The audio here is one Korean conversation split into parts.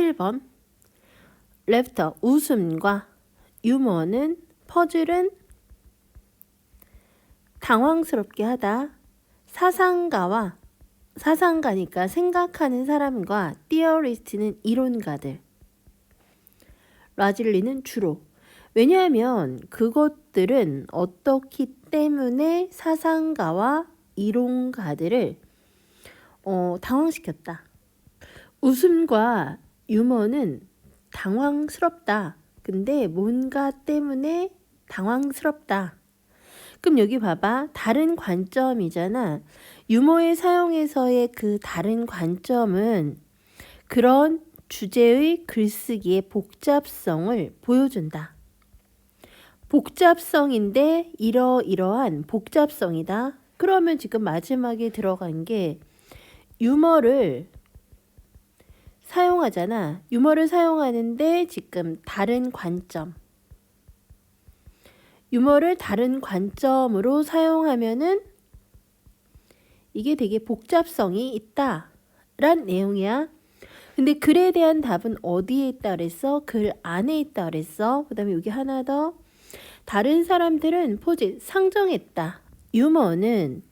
7번 laughter 웃음과 유머는 퍼즐은 당황스럽게 하다. 사상가와 사상가니까 생각하는 사람과 theorist는 이론가들. 라질리는 주로. 왜냐하면 그것들은 어떻기 때문에 사상가와 이론가들을 어, 당황시켰다. 웃음과 유머는 당황스럽다. 근데 뭔가 때문에 당황스럽다. 그럼 여기 봐봐. 다른 관점이잖아. 유머의 사용에서의 그 다른 관점은 그런 주제의 글쓰기의 복잡성을 보여준다. 복잡성인데 이러이러한 복잡성이다. 그러면 지금 마지막에 들어간 게 유머를 사용하잖아. 유머를 사용하는데 지금 다른 관점. 유머를 다른 관점으로 사용하면은 이게 되게 복잡성이 있다. 란 내용이야. 근데 글에 대한 답은 어디에 있다 그랬어? 글 안에 있다 그랬어. 그 다음에 여기 하나 더. 다른 사람들은 포지 상정했다. 유머는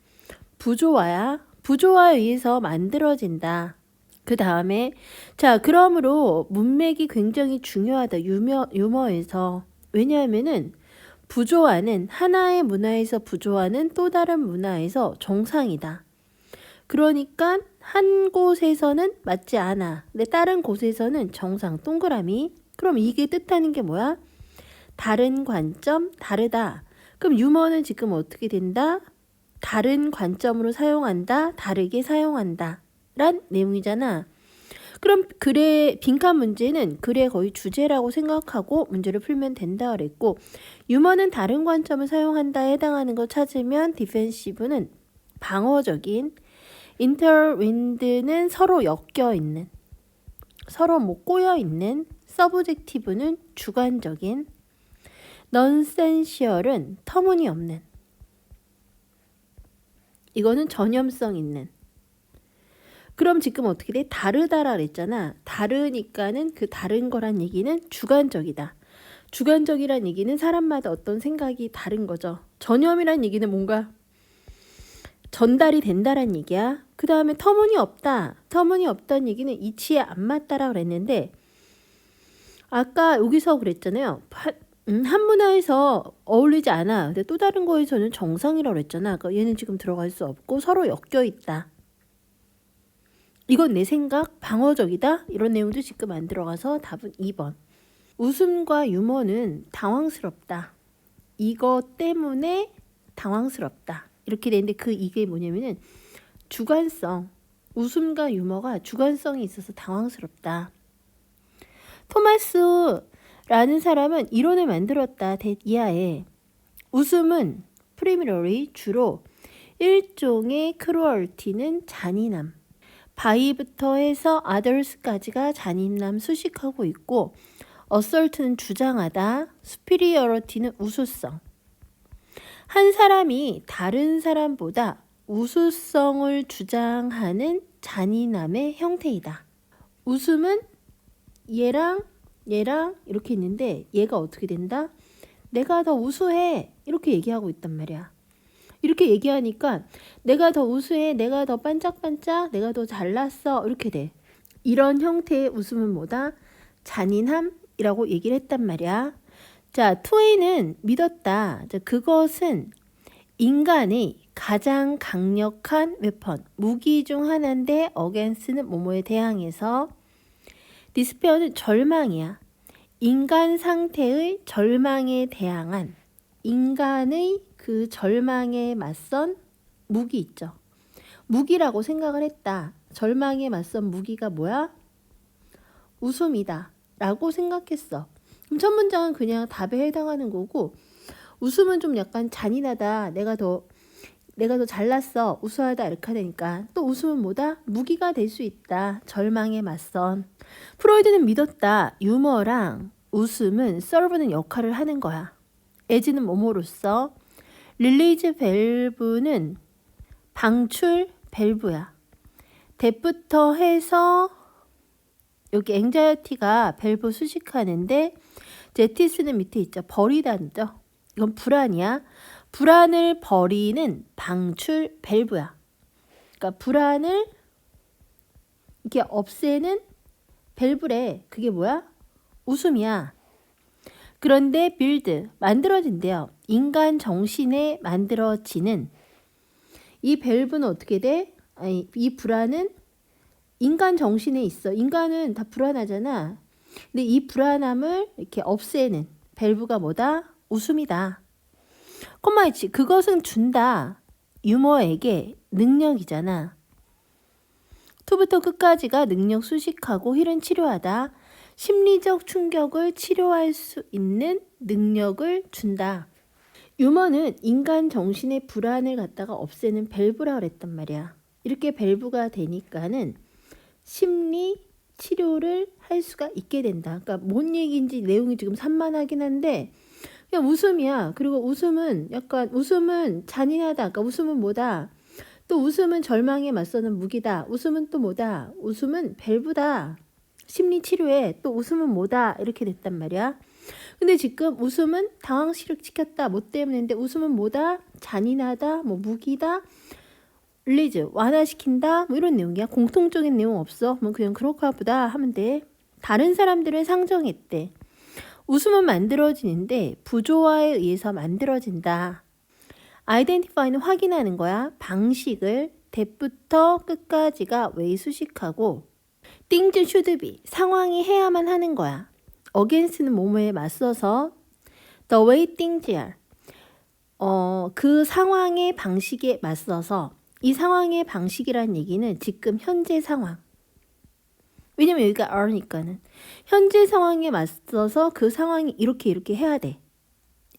부조화야. 부조화에 의해서 만들어진다. 그 다음에 자 그러므로 문맥이 굉장히 중요하다 유머, 유머에서 왜냐하면은 부조화는 하나의 문화에서 부조화는 또 다른 문화에서 정상이다. 그러니까 한 곳에서는 맞지 않아. 근데 다른 곳에서는 정상 동그라미. 그럼 이게 뜻하는 게 뭐야? 다른 관점, 다르다. 그럼 유머는 지금 어떻게 된다? 다른 관점으로 사용한다, 다르게 사용한다. 란 내용이잖아. 그럼 글의 빈칸 문제는 글의 거의 주제라고 생각하고 문제를 풀면 된다 그랬고 유머는 다른 관점을 사용한다에 해당하는 거 찾으면 디펜시브는 방어적인 인터윈드는 서로 엮여 있는 서로 뭐 꼬여 있는 서브젝티브는 주관적인 넌센시얼은 터무니없는 이거는 전염성 있는 그럼 지금 어떻게 돼? 다르다라 그랬잖아. 다르니까는 그 다른 거란 얘기는 주관적이다. 주관적이란 얘기는 사람마다 어떤 생각이 다른 거죠. 전염이란 얘기는 뭔가 전달이 된다란 얘기야. 그 다음에 터무니없다. 터무니없다는 얘기는 이치에 안 맞다라 그랬는데 아까 여기서 그랬잖아요. 음, 한 문화에서 어울리지 않아. 근데 또 다른 거에서는 정상이라고 그랬잖아. 그러니까 얘는 지금 들어갈 수 없고 서로 엮여 있다. 이건 내 생각 방어적이다? 이런 내용도 지금 안 들어가서 답은 2번. 웃음과 유머는 당황스럽다. 이것 때문에 당황스럽다. 이렇게 되는데 그 이게 뭐냐면은 주관성 웃음과 유머가 주관성이 있어서 당황스럽다. 토마스라는 사람은 이론을 만들었다. 이하에. 웃음은 프리미러리 주로 일종의 크루얼티는 잔인함 바이부터 해서 others까지가 잔인남 수식하고 있고 assault는 주장하다, superiority는 우수성. 한 사람이 다른 사람보다 우수성을 주장하는 잔인함의 형태이다. 웃음은 얘랑 얘랑 이렇게 있는데 얘가 어떻게 된다? 내가 더 우수해 이렇게 얘기하고 있단 말이야. 이렇게 얘기하니까 내가 더 우수해, 내가 더 반짝반짝, 내가 더 잘났어 이렇게 돼. 이런 형태의 웃음은 뭐다? 잔인함이라고 얘기를 했단 말이야. 자, 투웨이는 믿었다. 자, 그것은 인간의 가장 강력한 웨펀, 무기 중 하나인데 어겐스는 뭐뭐에 대항해서 디스페어는 절망이야. 인간 상태의 절망에 대항한 인간의 그 절망에 맞선 무기 있죠. 무기라고 생각을 했다. 절망에 맞선 무기가 뭐야? 웃음이다. 라고 생각했어. 그럼 첫 문장은 그냥 답에 해당하는 거고, 웃음은 좀 약간 잔인하다. 내가 더, 내가 더 잘났어. 우수하다. 이렇게 되니까. 또 웃음은 뭐다? 무기가 될 수 있다. 절망에 맞선. 프로이드는 믿었다. 유머랑 웃음은 썰브는 역할을 하는 거야. 에지는 뭐뭐로써 릴리즈 밸브는 방출 밸브야. 대부터 해서 여기 앵자이티가 밸브 수식하는데 제티스는 밑에 있죠. 버리다죠. 이건 불안이야. 불안을 버리는 방출 밸브야. 그러니까 불안을 이렇게 없애는 밸브래. 그게 뭐야? 웃음이야. 그런데 빌드 만들어진대요. 인간 정신에 만들어지는 이 밸브는 어떻게 돼? 아니 이 불안은 인간 정신에 있어. 인간은 다 불안하잖아. 근데 이 불안함을 이렇게 없애는 밸브가 뭐다? 웃음이다. 콤마이치 그것은 준다. 유머에게 능력이잖아. 투부터 끝까지가 능력 수식하고 힐은 치료하다. 심리적 충격을 치료할 수 있는 능력을 준다. 유머는 인간 정신의 불안을 갖다가 없애는 밸브라 그랬단 말이야. 이렇게 밸브가 되니까는 심리 치료를 할 수가 있게 된다. 그러니까 뭔 얘기인지 내용이 지금 산만하긴 한데 그냥 웃음이야. 그리고 웃음은 약간 웃음은 잔인하다. 그러니까 웃음은 뭐다? 또 웃음은 절망에 맞서는 무기다. 웃음은 또 뭐다? 웃음은 밸브다. 심리 치료에 또 웃음은 뭐다? 이렇게 됐단 말이야. 근데 지금 웃음은 당황시켰다. 뭐 때문인데 웃음은 뭐다? 잔인하다. 뭐 무기다. 릴리즈 완화시킨다. 뭐 이런 내용이야. 공통적인 내용 없어. 뭐 그냥 그렇가 보다 하면 돼. 다른 사람들을 상정했대. 웃음은 만들어지는데 부조화에 의해서 만들어진다. 아이덴티파이는 확인하는 거야. 방식을 대부터 끝까지가 왜 수식하고 should be 상황이 해야만 하는 거야. against는 뭐뭐에 맞서서 the way things are 어, 그 상황의 방식에 맞서서 이 상황의 방식이란 얘기는 지금 현재 상황. 왜냐면 여기가 are니까는 현재 상황에 맞서서 그 상황이 이렇게 이렇게 해야 돼.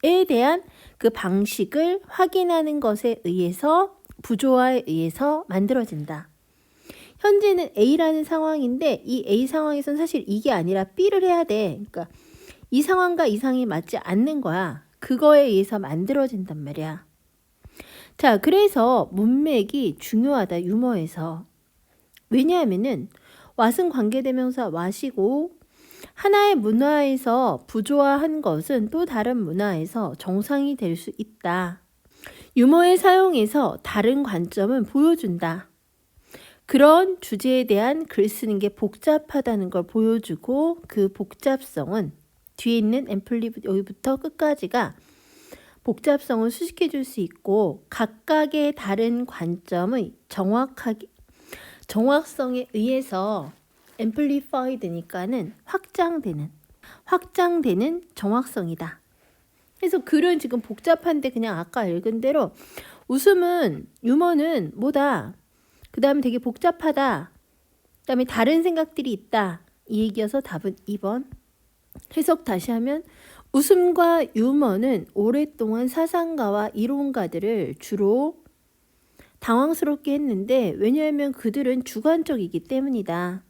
에 대한 그 방식을 확인하는 것에 의해서 부조화에 의해서 만들어진다. 현재는 A라는 상황인데 이 A 상황에선 사실 이게 아니라 B를 해야 돼. 그러니까 이 상황과 이 상황이 맞지 않는 거야. 그거에 의해서 만들어진단 말이야. 자, 그래서 문맥이 중요하다, 유머에서. 왜냐하면은 왓은 관계대명사 왓이고 하나의 문화에서 부조화한 것은 또 다른 문화에서 정상이 될 수 있다. 유머의 사용에서 다른 관점은 보여준다. 그런 주제에 대한 글 쓰는 게 복잡하다는 걸 보여주고 그 복잡성은 뒤에 있는 앰플리 여기부터 끝까지가 복잡성을 수식해 줄 수 있고 각각의 다른 관점의 정확하게 정확성에 의해서 앰플리파이드니까는 확장되는 확장되는 정확성이다. 그래서 글은 지금 복잡한데 그냥 아까 읽은 대로 웃음은 유머는 뭐다? 그 다음에 되게 복잡하다. 그 다음에 다른 생각들이 있다. 이 얘기여서 답은 2번. 해석 다시 하면 웃음과 유머는 오랫동안 사상가와 이론가들을 주로 당황스럽게 했는데 왜냐하면 그들은 주관적이기 때문이다.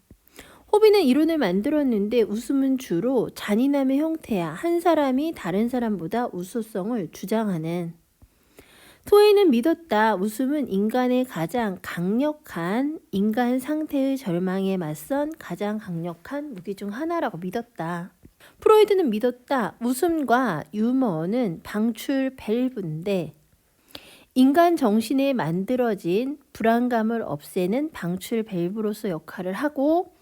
호비는 이론을 만들었는데 웃음은 주로 잔인함의 형태야. 한 사람이 다른 사람보다 우수성을 주장하는. 토이는 믿었다. 웃음은 인간의 가장 강력한 인간 상태의 절망에 맞선 가장 강력한 무기 중 하나라고 믿었다. 프로이드는 믿었다. 웃음과 유머는 방출 밸브인데 인간 정신에 만들어진 불안감을 없애는 방출 밸브로서 역할을 하고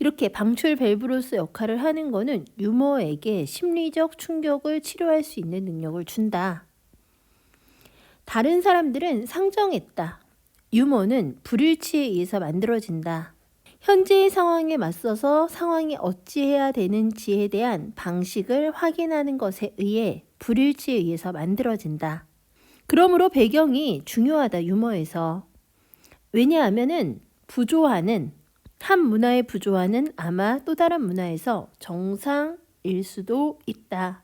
이렇게 방출 밸브로서 역할을 하는 거는 유머에게 심리적 충격을 치료할 수 있는 능력을 준다. 다른 사람들은 상정했다. 유머는 불일치에 의해서 만들어진다. 현재의 상황에 맞서서 상황이 어찌해야 되는지에 대한 방식을 확인하는 것에 의해 불일치에 의해서 만들어진다. 그러므로 배경이 중요하다 유머에서. 왜냐하면은 부조화는 한 문화의 부조화는 아마 또 다른 문화에서 정상일 수도 있다.